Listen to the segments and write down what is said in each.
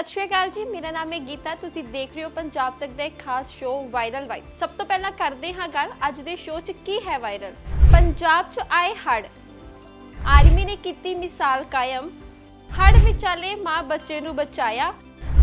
ਸਤਿ ਸ਼੍ਰੀ ਅਕਾਲ ਜੀ, ਮੇਰਾ ਨਾਮ ਹੈ ਗੀਤਾ, ਤੁਸੀਂ ਦੇਖ ਰਹੇ ਹੋ ਪੰਜਾਬ ਤੱਕ ਦਾ ਇੱਕ ਖਾਸ ਸ਼ੋਅ ਵਾਇਰਲ ਵਾਈਬ ਸਭ ਤੋਂ ਪਹਿਲਾਂ ਕਰਦੇ ਹਾਂ ਗੱਲ, ਅੱਜ ਦੇ ਸ਼ੋਅ 'ਚ ਕੀ ਹੈ ਵਾਇਰਲ ਪੰਜਾਬ 'ਚ ਆਏ ਹੜ ਆਰਮੀ ਨੇ ਕੀਤੀ ਮਿਸਾਲ ਕਾਇਮ। ਹੜ ਵਿਚਾਲੇ ਮਾਂ ਬੱਚੇ ਨੂੰ ਬਚਾਇਆ।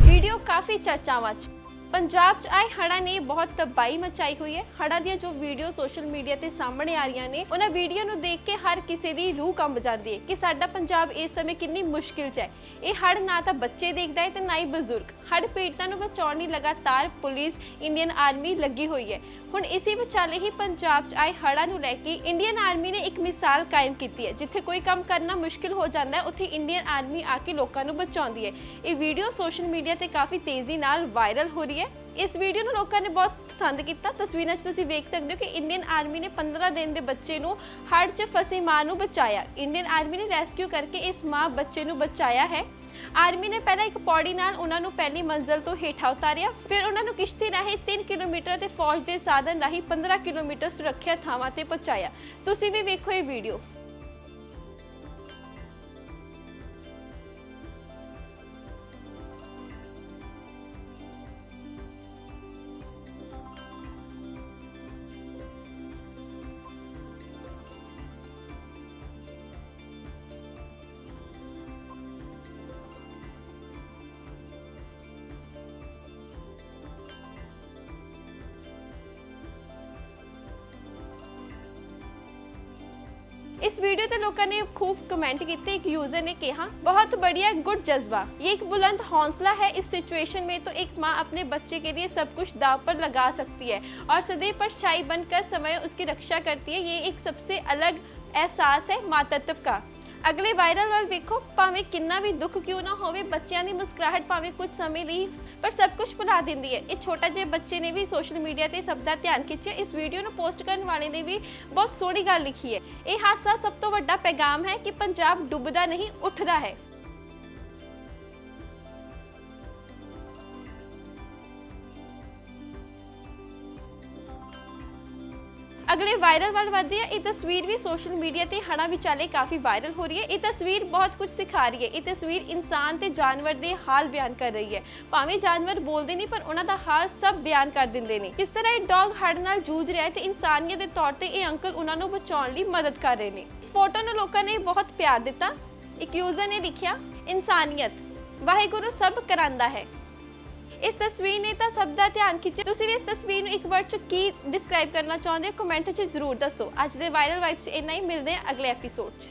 ਵੀਡੀਓ ਕਾਫੀ ਚਰਚਾਵਾਂ 'ਚ। ਪੰਜਾਬ 'ਚ ਆਏ ਹੜ੍ਹਾਂ ਨੇ ਬਹੁਤ ਤਬਾਹੀ ਮਚਾਈ ਹੋਈ ਹੈ। ਹੜ੍ਹਾਂ ਦੀਆਂ ਜੋ ਵੀਡੀਓ ਸੋਸ਼ਲ ਮੀਡੀਆ ਤੇ ਸਾਹਮਣੇ ਆ ਰਹੀਆਂ ਨੇ, ਉਹਨਾਂ ਵੀਡੀਓ ਨੂੰ ਦੇਖ ਕੇ ਹਰ ਕਿਸੇ ਦੀ ਰੂਹ ਕੰਬ ਜਾਂਦੀ ਹੈ ਕਿ ਸਾਡਾ ਪੰਜਾਬ ਇਸ ਸਮੇਂ ਕਿੰਨੀ ਮੁਸ਼ਕਿਲ 'ਚ ਹੈ। ਇਹ ਹੜ੍ਹ ਨਾ ਤਾਂ ਬੱਚੇ ਦੇਖਦਾ ਹੈ ਤੇ ਨਾ ਹੀ ਬਜ਼ੁਰਗ। ਹੜ੍ਹ ਪੀੜਤਾਂ ਨੂੰ ਬਚਾਉਣ ਲਈ ਲਗਾਤਾਰ ਪੁਲਿਸ, ਇੰਡੀਅਨ ਆਰਮੀ ਲੱਗੀ ਹੋਈ ਹੈ। ਹੁਣ ਇਸੇ ਵਿਚਾਲੇ ਹੀ ਪੰਜਾਬ 'ਚ ਆਏ ਹੜ੍ਹਾਂ ਨੂੰ ਲੈ ਕੇ ਇੰਡੀਅਨ ਆਰਮੀ ਨੇ ਇੱਕ ਮਿਸਾਲ ਕਾਇਮ ਕੀਤੀ ਹੈ। ਜਿੱਥੇ ਕੋਈ ਕੰਮ ਕਰਨਾ ਮੁਸ਼ਕਿਲ ਹੋ ਜਾਂਦਾ ਹੈ, ਉੱਥੇ ਇੰਡੀਅਨ ਆਰਮੀ ਆ ਕੇ ਲੋਕਾਂ ਨੂੰ ਬਚਾਉਂਦੀ ਹੈ। ਇਹ ਵੀਡੀਓ ਸੋਸ਼ਲ ਮੀਡੀਆ ਤੇ ਕਾਫੀ ਤੇਜ਼ੀ ਨਾਲ ਵਾਇਰਲ ਹੋ ਰਹੀ ਹੈ। ਇਸ ਵੀਡੀਓ ਨੂੰ ਲੋਕਾਂ ਨੇ ਬਹੁਤ ਪਸੰਦ ਕੀਤਾ। ਤਸਵੀਰਾਂ 'ਚ ਤੁਸੀਂ ਵੇਖ ਸਕਦੇ ਹੋ ਕਿ ਇੰਡੀਅਨ ਆਰਮੀ ਨੇ 15 ਦਿਨ ਦੇ ਬੱਚੇ ਨੂੰ ਹੜ੍ਹ 'ਚ ਫਸੀ ਮਾਂ ਨੂੰ ਬਚਾਇਆ। ਇੰਡੀਅਨ ਆਰਮੀ ਨੇ ਰੈਸਕਿਊ ਕਰਕੇ ਇਸ ਮਾਂ ਬੱਚੇ ਨੂੰ ਬਚਾਇਆ ਹੈ। ਆਰਮੀ ਨੇ ਪਹਿਲਾਂ ਇੱਕ ਪੌੜੀ ਨਾਲ ਉਹਨਾਂ ਨੂੰ ਪਹਿਲੀ ਮੰਜ਼ਲ ਤੋਂ ਹੇਠਾਂ ਉਤਾਰਿਆ। ਫਿਰ ਉਹਨਾਂ ਨੂੰ ਕਿਸ਼ਤੀ ਰਾਹੀਂ 3 ਕਿਲੋਮੀਟਰ ਤੇ ਫੌਜ ਦੇ ਸਾਧਨ ਰਾਹੀਂ 15 ਕਿਲੋਮੀਟਰ ਸੁਰੱਖਿਆ ਥਾਵਾਂ ਤੇ ਪਹੁੰਚਾਇਆ। ਤੁਸੀਂ ਵੀ ਵੇਖੋ ਇਹ ਵੀਡੀਓ इस वीडियो ਤੇ ਲੋਕਾਂ ਨੇ खूब कमेंट ਕੀਤੇ ਇੱਕ यूजर ने कहा बहुत बढ़िया गुड जज्बा ये एक बुलंद हौसला है इस सिचुएशन में तो एक माँ अपने बच्चे के लिए सब कुछ दाव पर लगा सकती है और सदैव परछाई बनकर समय उसकी रक्षा करती है ये एक सबसे अलग एहसास है मातृत्व का ਅਗਲੇ ਵਾਇਰਲ ਵੱਲ ਵੇਖੋ ਭਾਵੇਂ ਕਿੰਨਾ ਵੀ ਦੁੱਖ ਕਿਉਂ ਨਾ ਹੋਵੇ, ਬੱਚਿਆਂ ਦੀ ਮੁਸਕਰਾਹਟ ਭਾਵੇਂ ਕੁਝ ਸਮੇਂ ਲਈ, ਪਰ ਸਭ ਕੁਝ ਭੁਲਾ ਦਿੰਦੀ ਹੈ। ਇਹ ਛੋਟਾ ਜਿਹਾ ਬੱਚੇ ਨੇ ਵੀ ਸੋਸ਼ਲ ਮੀਡੀਆ ਤੇ ਸਭ ਦਾ ਧਿਆਨ ਖਿੱਚਿਆ। ਇਸ ਵੀਡੀਓ ਨੂੰ ਪੋਸਟ ਕਰਨ ਵਾਲੇ ਨੇ ਵੀ ਬਹੁਤ ਸੋਹਣੀ ਗੱਲ ਲਿਖੀ ਹੈ। ਇਹ ਹਾਦਸਾ ਸਭ ਤੋਂ ਵੱਡਾ ਪੈਗਾਮ ਹੈ ਕਿ ਪੰਜਾਬ ਡੁੱਬਦਾ ਨਹੀਂ, ਉੱਠਦਾ ਹੈ। ਅਗਲੇ ਵਾਇਰਲ ਵੱਲ ਵਧਦੇ ਆ, ਇਹ ਤਸਵੀਰ ਵੀ ਸੋਸ਼ਲ ਮੀਡੀਆ ਤੇ ਹੜ੍ਹਾਂ ਵਿਚਾਲੇ ਕਾਫੀ ਵਾਇਰਲ ਹੋ ਰਹੀ ਹੈ। ਇਹ ਤਸਵੀਰ ਬਹੁਤ ਕੁਝ ਸਿਖਾ ਰਹੀ ਹੈ। ਇਹ ਤਸਵੀਰ ਇਨਸਾਨ ਤੇ ਜਾਨਵਰ ਦੇ ਹਾਲ ਬਿਆਨ ਕਰ ਰਹੀ ਹੈ। ਭਾਵੇਂ ਜਾਨਵਰ ਬੋਲਦੇ ਨਹੀਂ, ਪਰ ਉਹਨਾਂ ਦਾ ਹਾਲ ਸਭ ਬਿਆਨ ਕਰ ਦਿੰਦੇ ਨੇ। ਇਸ ਤਰ੍ਹਾਂ ਇਹ ਡੌਗ ਹੜ ਨਾਲ ਜੂਝ ਰਿਹਾ ਹੈ ਤੇ ਇਨਸਾਨੀਅਤ ਦੇ ਤੌਰ ਤੇ ਇਹ ਅੰਕਲ ਉਹਨਾਂ ਨੂੰ ਬਚਾਉਣ ਲਈ ਮਦਦ ਕਰ ਰਹੇ ਨੇ। ਇਸ ਫੋਟੋ ਨੂੰ ਲੋਕਾਂ ਨੇ ਬਹੁਤ ਪਿਆਰ ਦਿੱਤਾ। ਇੱਕ ਯੂਜ਼ਰ ਨੇ ਲਿਖਿਆ, ਇਨਸਾਨੀਅਤ, ਵਾਹਿਗੁਰੂ ਸਭ ਕਰਾਂਦਾ ਹੈ। ਇਸ ਤਸਵੀਰ ਨੇ ਤਾਂ ਸਭ ਦਾ ਧਿਆਨ ਖਿੱਚਿਆ। ਤੁਸੀਂ ਵੀ ਇਸ ਤਸਵੀਰ ਨੂੰ ਇੱਕ ਵਰਡ ਚ ਕੀ ਡਿਸਕ੍ਰਾਈਬ ਕਰਨਾ ਚਾਹੁੰਦੇ ਹੋ? ਕਮੈਂਟ 'ਚ ਜ਼ਰੂਰ ਦੱਸੋ। ਅੱਜ ਦੇ ਵਾਇਰਲ ਵਾਈਬ 'ਚ ਇੰਨਾ ਹੀ, ਮਿਲਦੇ ਹਾਂ ਅਗਲੇ ਐਪੀਸੋਡ 'ਚ।